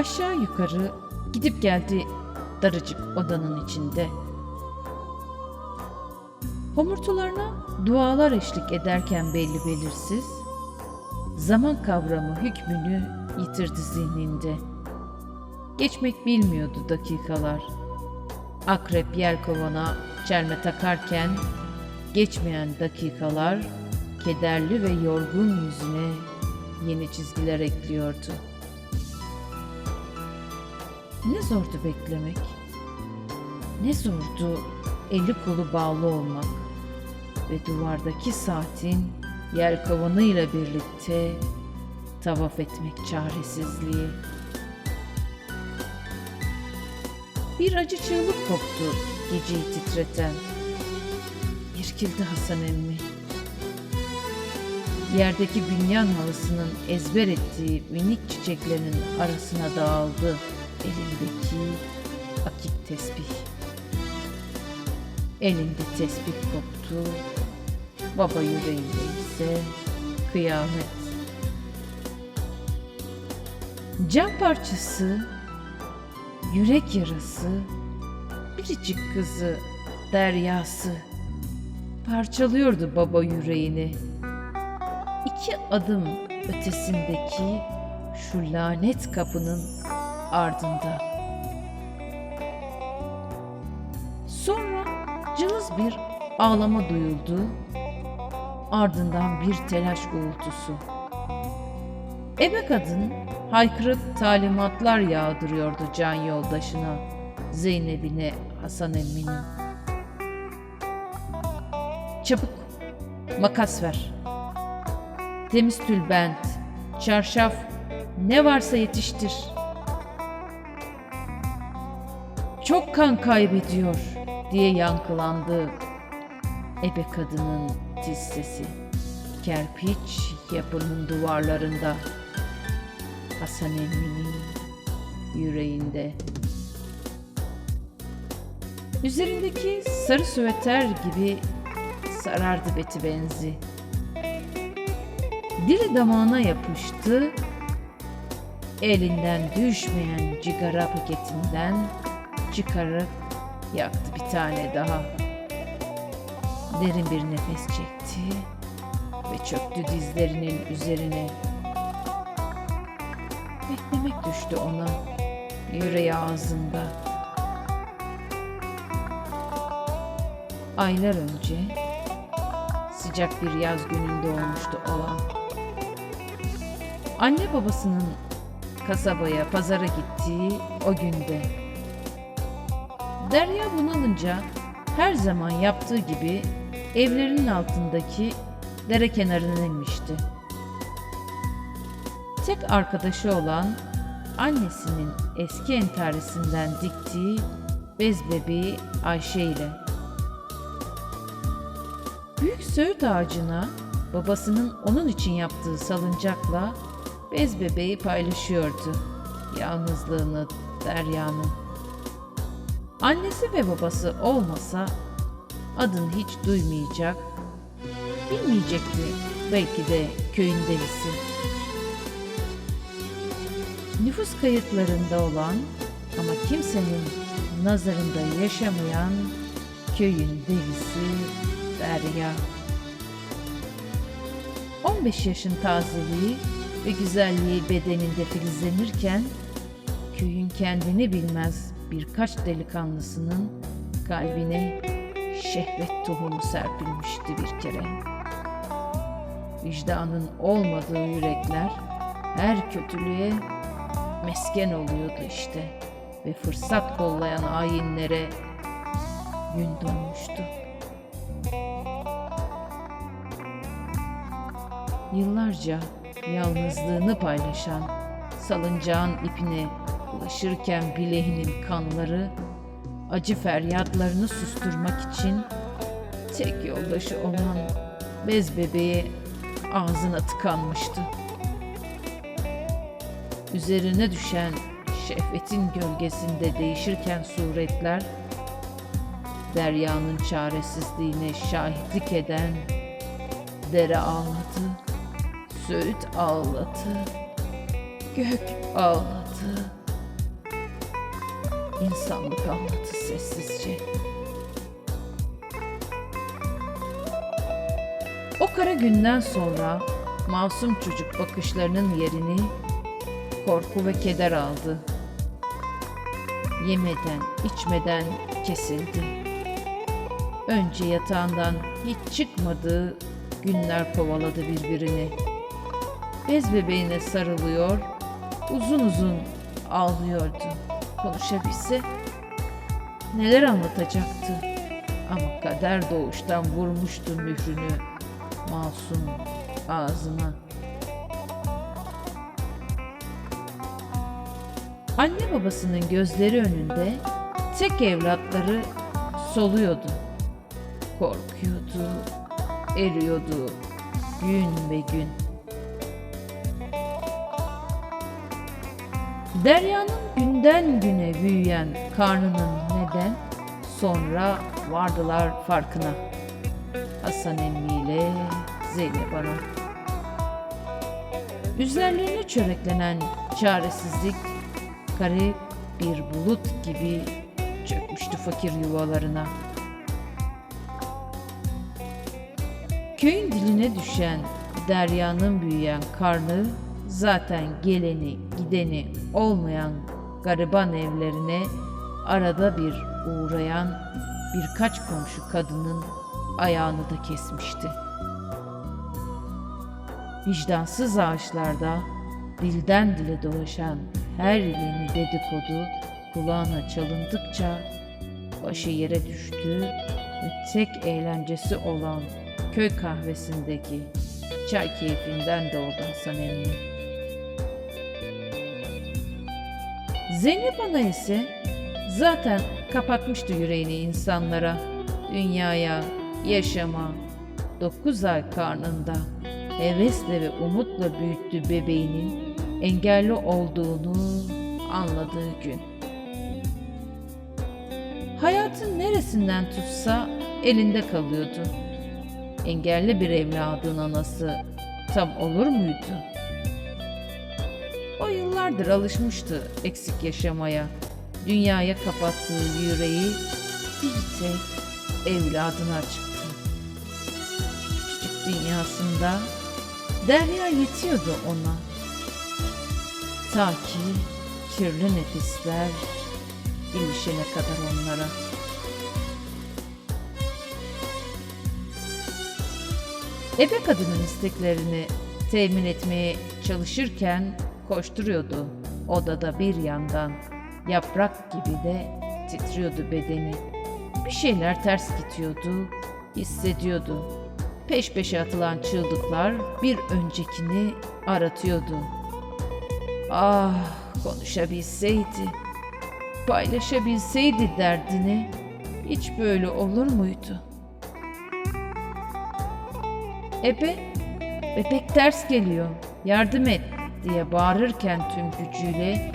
Aşağı yukarı gidip geldi daracık odanın içinde. Homurtularına dualar eşlik ederken belli belirsiz, zaman kavramı hükmünü yitirdi zihninde. Geçmek bilmiyordu dakikalar. Akrep yelkovana çelme takarken geçmeyen dakikalar kederli ve yorgun yüzüne yeni çizgiler ekliyordu. Ne zordu beklemek. Ne zordu eli kolu bağlı olmak ve duvardaki saatin yelkovanıyla birlikte tavaf etmek çaresizliği. Bir acı çığlık koptu geceyi titreten. İrkildi Hasan emmi. Yerdeki bünyan halısının ezber ettiği minik çiçeklerinin arasına dağıldı elindeki akik tesbih. Elinde tesbih koptu, baba yüreğinde ise kıyamet. Cam parçası, yürek yarası, biricik kızı, deryası parçalıyordu baba yüreğini. İki adım ötesindeki şu lanet kapının ardında. Sonra cılız bir ağlama duyuldu. Ardından bir telaş uğultusu. Ebe kadın haykırıp talimatlar yağdırıyordu can yoldaşına, Zeynep'ine, Hasan emminin. Çabuk, makas ver. Temiz tülbent, çarşaf, ne varsa yetiştir. Kan kaybediyor diye yankılandı ebe kadının tiz sesi. Kerpiç yapının duvarlarında. Hasan emminin yüreğinde. Üzerindeki sarı süveter gibi sarardı beti benzi. Dili damağına yapıştı, elinden düşmeyen cigara paketinden çıkarıp yaktı bir tane daha. Derin bir nefes çekti ve çöktü dizlerinin üzerine. Beklemek düştü ona, yüreği ağzında. Aylar önce sıcak bir yaz gününde olmuştu olan. Anne babasının kasabaya, pazara gittiği o günde. Derya bunalınca her zaman yaptığı gibi evlerinin altındaki dere kenarına inmişti. Tek arkadaşı olan annesinin eski entarisinden diktiği bez bebeği Ayşe ile. Büyük söğüt ağacına babasının onun için yaptığı salıncakla bez bebeği paylaşıyordu. Yalnızlığını Derya'nın. Annesi ve babası olmasa adını hiç duymayacak, bilmeyecekti belki de köyün delisi. Nüfus kayıtlarında olan ama kimsenin nazarında yaşamayan köyün delisi Derya. 15 yaşın tazeliği ve güzelliği bedeninde filizlenirken köyün kendini bilmez birkaç delikanlısının kalbine şehvet tohumu serpilmişti bir kere. Vicdanın olmadığı yürekler her kötülüğe mesken oluyordu işte ve fırsat kollayan hainlere gün doğmuştu. Yıllarca yalnızlığını paylaşan salıncağın ipine ulaşırken bileğinin kanları acı feryatlarını susturmak için tek yoldaşı olan bez bebeği ağzına tıkanmıştı. Üzerine düşen şehvetin gölgesinde değişirken suretler, deryanın çaresizliğine şahitlik eden dere ağladı, söğüt ağladı, gök ağladı, insanlık anladı sessizce. O kara günden sonra masum çocuk bakışlarının yerini korku ve keder aldı. Yemeden, içmeden kesildi. Önce yatağından hiç çıkmadığı günler kovaladı birbirini. Bez bebeğine sarılıyor, uzun uzun ağlıyordu. Konuşabilse neler anlatacaktı. Ama kader doğuştan vurmuştu mührünü masum ağzına. Anne babasının gözleri önünde tek evlatları soluyordu. Korkuyordu, eriyordu gün ve gün. Derya'nın günden güne büyüyen karnının neden sonra vardılar farkına. Hasan emmi ile Zeynep Ana. Üzerlerine çöreklenen çaresizlik garip bir bulut gibi çökmüştü fakir yuvalarına. Köyün diline düşen Derya'nın büyüyen karnı zaten geleni gideni olmayan gariban evlerine arada bir uğrayan birkaç komşu kadının ayağını da kesmişti. Vicdansız ağaçlarda dilden dile dolaşan her yeni dedikodu kulağına çalındıkça başı yere düştü ve tek eğlencesi olan köy kahvesindeki çay keyfinden doğdu Hasan emmi. Zeynep Ana ise zaten kapatmıştı yüreğini insanlara, dünyaya, yaşama. Dokuz ay karnında hevesle ve umutla büyüttü bebeğinin engelli olduğunu anladığı gün. Hayatın neresinden tutsa elinde kalıyordu. Engelli bir evladın anası tam olur muydu? O yıllardır alışmıştı eksik yaşamaya. Dünyaya kapattığı yüreği bir tek evladına açıktı. Küçücük dünyasında Derya yetiyordu ona. Ta ki kirli nefisler ilişene kadar onlara. Ebe kadının isteklerini temin etmeye çalışırken koşturuyordu. Odada bir yandan yaprak gibi de titriyordu bedeni. Bir şeyler ters gidiyordu, hissediyordu. Peş peşe atılan çığlıklar bir öncekini aratıyordu. Ah konuşabilseydi, paylaşabilseydi derdini hiç böyle olur muydu? Ebe, bebek ters geliyor, yardım et diye bağırırken tüm gücüyle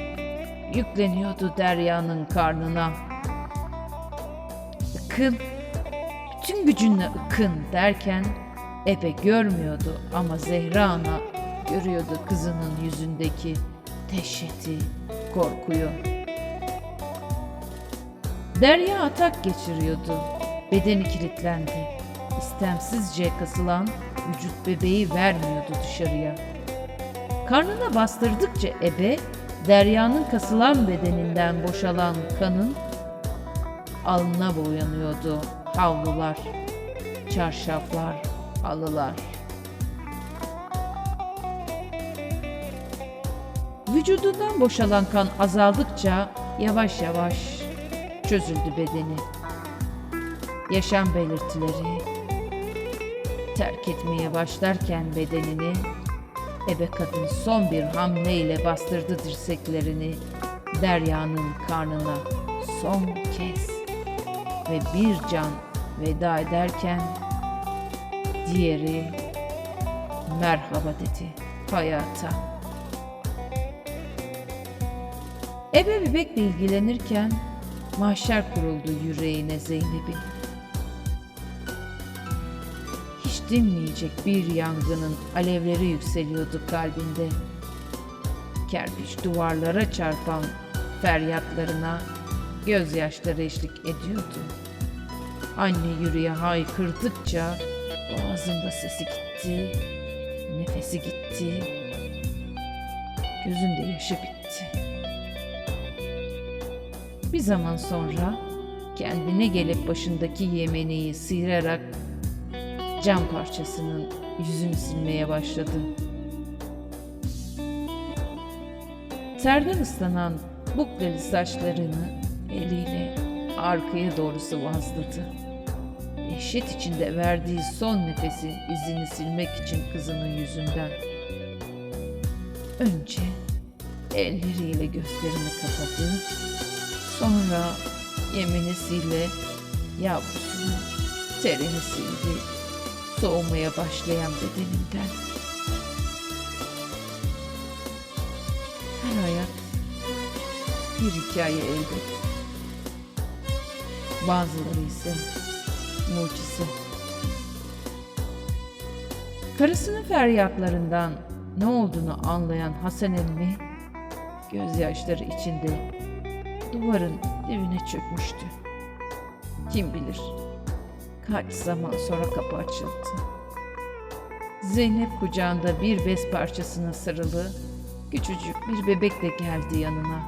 yükleniyordu Derya'nın karnına. Ikın, bütün gücünle ıkın derken Ebe görmüyordu ama Zehra ana görüyordu kızının yüzündeki dehşeti, korkuyu. Derya atak geçiriyordu. Bedeni kilitlendi. İstemsizce kasılan vücut bebeği vermiyordu dışarıya. Karnına bastırdıkça ebe, Derya'nın kasılan bedeninden boşalan kanın alnına boyanıyordu havlular, çarşaflar, halılar. Vücudundan boşalan kan azaldıkça yavaş yavaş çözüldü bedeni. Yaşam belirtileri terk etmeye başlarken bedenini ebe kadın son bir hamleyle bastırdı dirseklerini Derya'nın karnına son kez ve bir can veda ederken diğeri merhaba dedi hayata. Ebe bebekle ilgilenirken mahşer kuruldu yüreğine Zeynep'in. Dinmeyecek bir yangının alevleri yükseliyordu kalbinde. Kerpiç duvarlara çarpan feryatlarına gözyaşları eşlik ediyordu. Anne yüreğe haykırdıkça boğazında sesi gitti, nefesi gitti, gözünde yaşı bitti. Bir zaman sonra kendine gelip başındaki yemeneyi sıyırarak cam parçasının yüzünü silmeye başladı. Terden ıslanan bukleli saçlarını eliyle arkaya doğru sıvazladı. Dehşet içinde verdiği son nefesin izini silmek için kızının yüzünden. Önce elleriyle gözlerini kapadı. Sonra yemenesiyle yavrusunu terini sildi. Soğumaya başlayan bedeninden. Her hayat bir hikaye elbet. Bazıları ise mucize. Karısının feryatlarından ne olduğunu anlayan Hasan emmi gözyaşları içinde duvarın dibine çökmüştü. Kim bilir kaç zaman sonra kapı açıldı. Zeynep kucağında bir bez parçasına sarılı küçücük bir bebekle geldi yanına.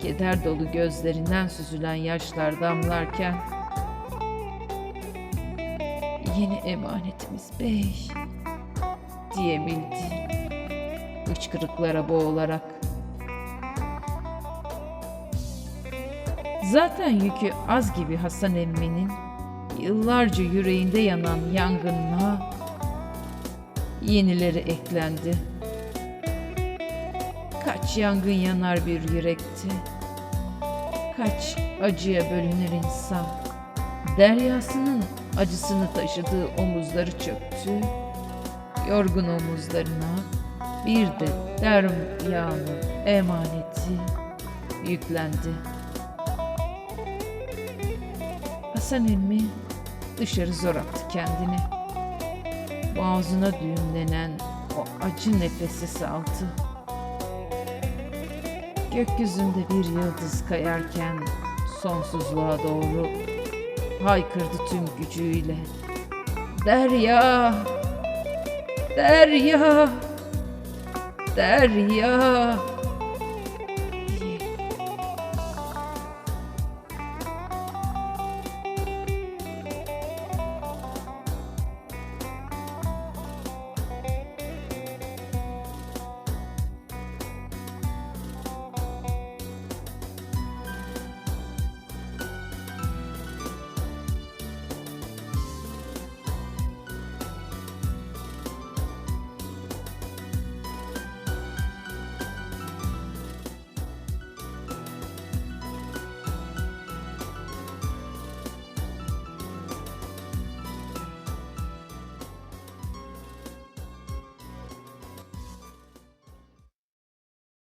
Keder dolu gözlerinden süzülen yaşlar damlarken Yeni emanetimiz bey diyebildi. Hıçkırıklara boğularak. Zaten yükü az gibi Hasan emminin yıllarca yüreğinde yanan yangınla yenileri eklendi. Kaç yangın yanar bir yürekti. Kaç acıya bölünür insan. Deryasının acısını taşıdığı omuzları çöktü. Yorgun omuzlarına bir de deryanın emaneti yüklendi. Hasan emmi dışarı zor attı kendini. Boğazına düğümlenen o acı nefesi saldı. Gökyüzünde bir yıldız kayarken sonsuzluğa doğru haykırdı tüm gücüyle. Derya! Derya! Derya!